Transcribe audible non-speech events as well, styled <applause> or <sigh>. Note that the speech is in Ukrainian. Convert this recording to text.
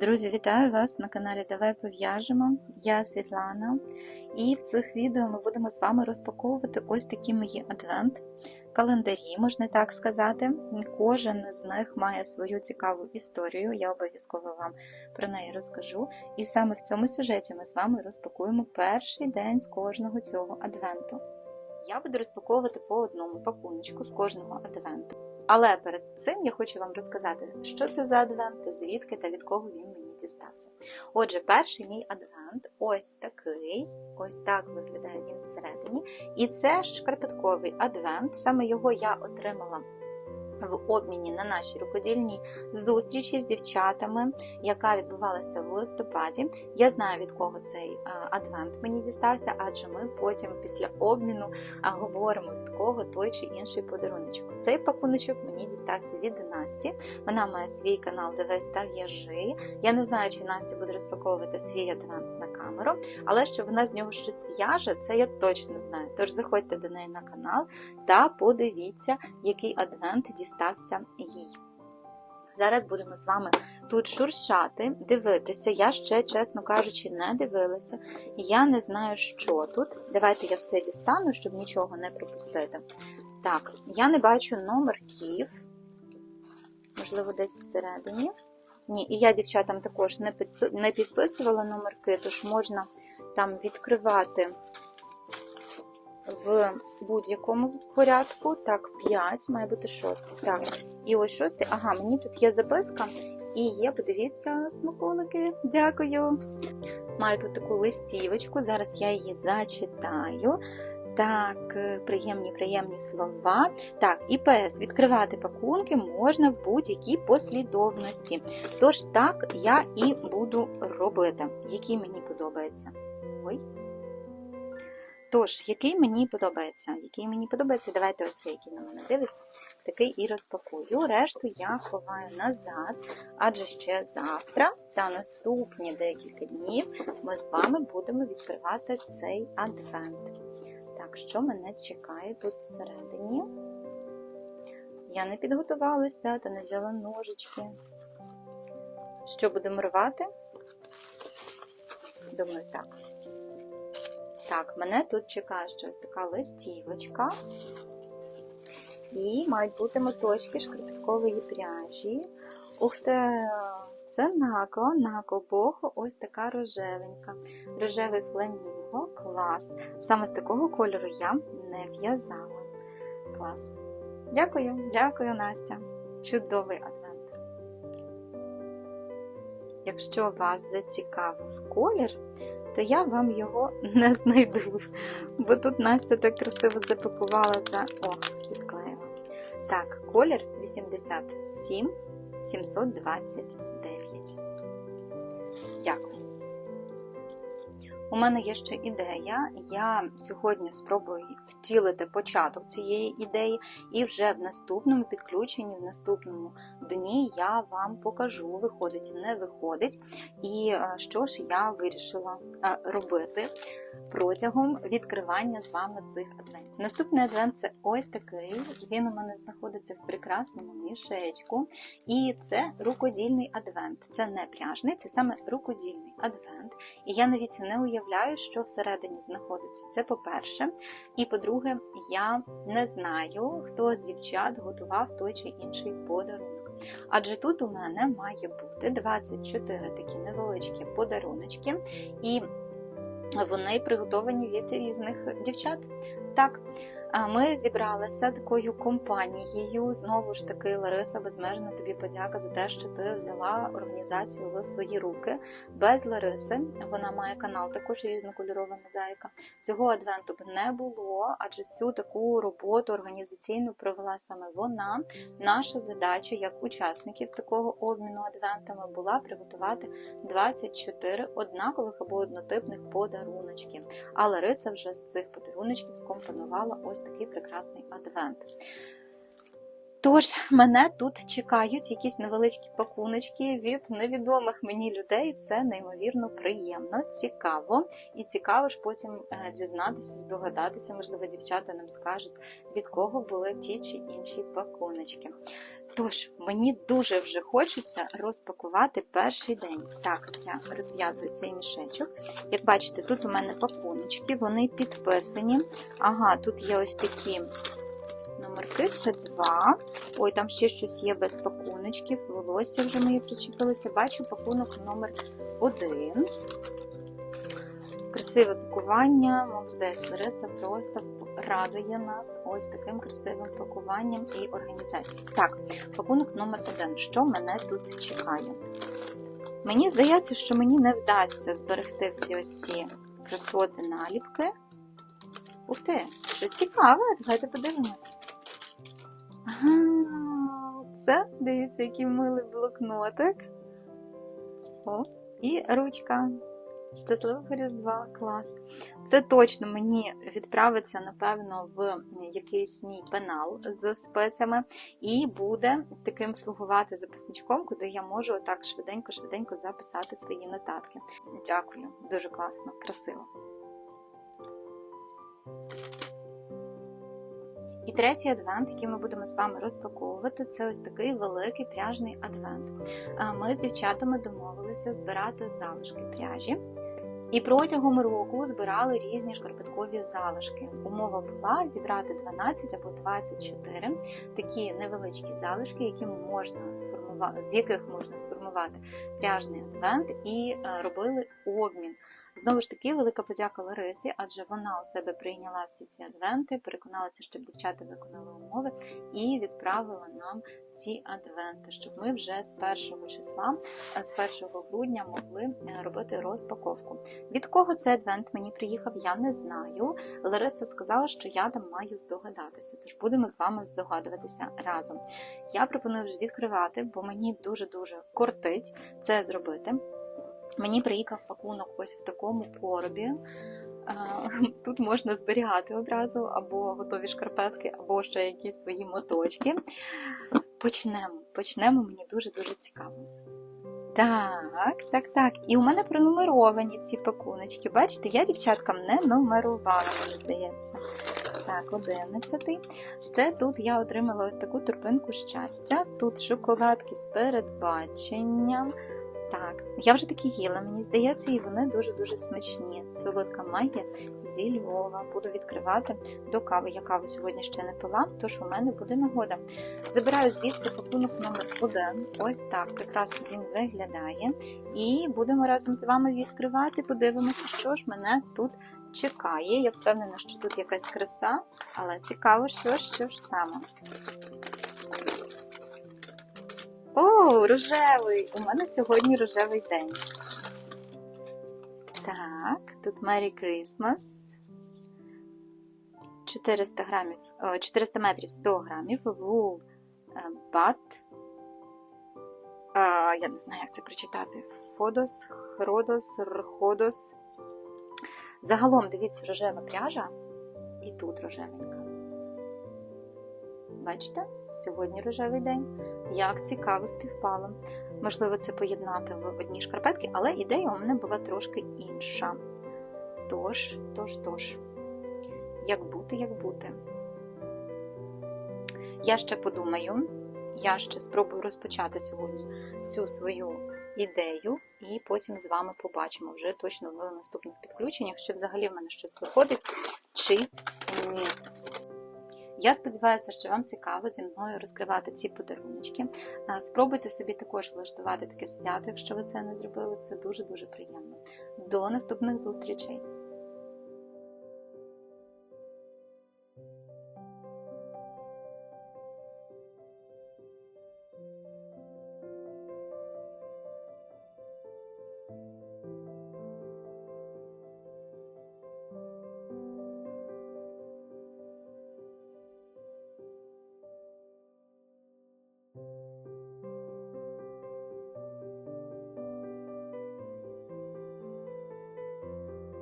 Друзі, вітаю вас на каналі Давай пов'яжемо. Я Світлана, і в цих відео ми будемо з вами розпаковувати ось такі мої адвент календарі, можна так сказати. Кожен з них має свою цікаву історію. Я обов'язково вам про неї розкажу. І саме в цьому сюжеті ми з вами розпакуємо перший день з кожного цього адвенту. Я буду розпаковувати по одному пакуночку з кожного адвенту. Але перед цим я хочу вам розказати, що це за адвент, звідки та від кого він мені дістався. Отже, перший мій адвент ось такий, ось так виглядає він всередині. І це шкарпетковий адвент, саме його я отримала. В обміні на нашій рукодільній зустрічі з дівчатами, яка відбувалася в листопаді. Я знаю, від кого цей адвент мені дістався, адже ми потім після обміну говоримо, від кого той чи інший подаруночок. Цей пакуночок мені дістався від Насті. Вона має свій канал Дивись та в'яжи. Я не знаю, чи Настя буде розпаковувати свій адвент на камеру, але що вона з нього щось в'яже, це я точно знаю. Тож заходьте до неї на канал та подивіться, який адвент дістався їй. Зараз будемо з вами тут шуршати, дивитися. Я ще, чесно кажучи, не дивилася. Я не знаю, що тут. Давайте я все дістану, щоб нічого не пропустити. Так, я не бачу номерків, можливо, десь всередині. Ні, і я дівчатам також не підписувала номерки, тож можна там відкривати в будь-якому порядку. Так, 5, має бути 6. Так, і ось 6. Ага, мені тут є записка. І є, подивіться, смаколики. Дякую. Маю тут таку листівочку, зараз я її зачитаю. Так, приємні, приємні слова. Так, і ПС. Відкривати пакунки можна в будь-якій послідовності. Тож, так, я і буду робити, який мені подобається. Ой. Тож, який мені подобається? Який мені подобається, давайте ось цей, який на мене дивиться, такий і розпакую. Решту я ховаю назад, адже ще завтра та наступні декілька днів ми з вами будемо відкривати цей адвент. Так, що мене чекає тут всередині? Я не підготувалася та не взяла ножички. Що будемо рвати? Думаю, так. Так, мене тут чекає щось така листівочка. І мають бути моточки шкарпеткової пряжі. Ух ти! Це нако, нако бохо, ось така рожевенька. Рожевий фламінго, клас. Саме з такого кольору я не в'язала. Клас. Дякую, дякую, Настя. Чудовий адвент. Якщо вас зацікавив колір, то я вам його <laughs> не знайду. Бо тут Настя так красиво запакувала за. О, відклеїла. Так, колір 87 729. Дякую. У мене є ще ідея. Я сьогодні спробую втілити початок цієї ідеї, і вже в наступному підключенні, в наступному дні я вам покажу, виходить, не виходить. І що ж я вирішила робити протягом відкривання з вами цих адвентів. Наступний адвент це ось такий. Він у мене знаходиться в прекрасному мішечку. І це рукодільний адвент. Це не пряжний, це саме рукодільний адвент. І я навіть не уявляю, що всередині знаходиться. Це по-перше. І по-друге, я не знаю, хто з дівчат готував той чи інший подарунок. Адже тут у мене має бути 24 такі невеличкі подаруночки. І вони приготовані від різних дівчат. Так, ми зібралися такою компанією. Знову ж таки, Лариса, безмежна тобі подяка за те, що ти взяла організацію в свої руки. Без Лариси вона має канал, також різнокольорова мозаїка. Цього адвенту б не було, адже всю таку роботу організаційну провела саме вона. Наша задача, як учасників такого обміну адвентами, була приготувати 24 однакових або однотипних подаруночки. А Лариса вже з цих подаруночків скомпонувала ось такий прекрасний адвент. Тож, мене тут чекають якісь невеличкі пакуночки від невідомих мені людей. Це неймовірно приємно, цікаво. І цікаво ж потім дізнатися, здогадатися, можливо, дівчата нам скажуть, від кого були ті чи інші пакуночки. Тож, мені дуже вже хочеться розпакувати перший день. Так, я розв'язую цей мішечок. Як бачите, тут у мене пакуночки, вони підписані. Ага, тут є ось такі номерки, це два. Ой, там ще щось є без пакуночків. Волосся вже моє причепилося. Бачу пакунок номер один. Красиве пакування, молодець Лариса просто радує нас ось таким красивим пакуванням і організацією. Так, пакунок номер один. Що мене тут чекає? Мені здається, що мені не вдасться зберегти всі ось ці красоти наліпки. Ух ти, щось цікаве, давайте подивимось. Це, дивіться, який милий блокнотик. О, і ручка. Щасливого Різдва, клас. Це точно мені відправиться, напевно, в якийсь мій пенал з спецями, і буде таким слугувати записничком, куди я можу так швиденько-швиденько записати свої нотатки. Дякую, дуже класно, красиво. І третій адвент, який ми будемо з вами розпаковувати, це ось такий великий пряжний адвент. Ми з дівчатами домовилися збирати залишки пряжі. І протягом року збирали різні шкарпеткові залишки. Умова була зібрати 12 або 24 такі невеличкі залишки, які можна сформувати, з яких можна сформувати пряжний адвент, і е, робили обмін. Знову ж таки, велика подяка Ларисі, адже вона у себе прийняла всі ці адвенти, переконалася, щоб дівчата виконали умови, і відправила нам ці адвенти, щоб ми вже з першого числа, е, з 1 грудня, могли е, робити розпаковку. Від кого цей адвент мені приїхав, я не знаю. Лариса сказала, що я там маю здогадатися, тож будемо з вами здогадуватися разом. Я пропоную вже відкривати, бо мені дуже-дуже кортить це зробити. Мені приїхав пакунок ось в такому коробі. <laughs> Тут можна зберігати одразу або готові шкарпетки, або ще якісь свої моточки. Почнемо. Почнемо, мені дуже-дуже цікаво. Так, так, так. І у мене пронумеровані ці пакуночки. Бачите, я дівчаткам не нумерувала, мені здається. Так, одинадцятий. Ще тут я отримала ось таку турбинку щастя. Тут шоколадки з передбаченням. Так, я вже такі їла, мені здається, і вони дуже-дуже смачні. Солодка магія зі Львова. Буду відкривати до кави. Я каву сьогодні ще не пила, тож у мене буде нагода. Забираю звідси пакунок номер 1 Ось так прекрасно він виглядає. І будемо разом з вами відкривати. Подивимося, що ж мене тут чекає. Я впевнена, що тут якась краса, але цікаво, що, що ж саме. О, рожевий! У мене сьогодні рожевий день. Так, тут Merry Christmas. 400 грамів, 400 метрів 100 грамів. Wool Bat. Я не знаю, як це прочитати. Фодос, Хродос, Рходос. Загалом, дивіться, рожева пряжа. І тут рожевенька. Бачите? Сьогодні рожевий день. Як цікаво співпало. Можливо, це поєднати в одній шкарпетки, але ідея у мене була трошки інша. Тож, тож, тож, як бути, як бути. Я ще подумаю, я ще спробую розпочати сьогодні цю свою ідею, і потім з вами побачимо вже точно в наступних підключеннях, чи взагалі в мене щось виходить, чи ні. Я сподіваюся, що вам цікаво зі мною розкривати ці подарунки. Спробуйте собі також влаштувати таке свято, якщо ви це не зробили. Це дуже-дуже приємно. До наступних зустрічей!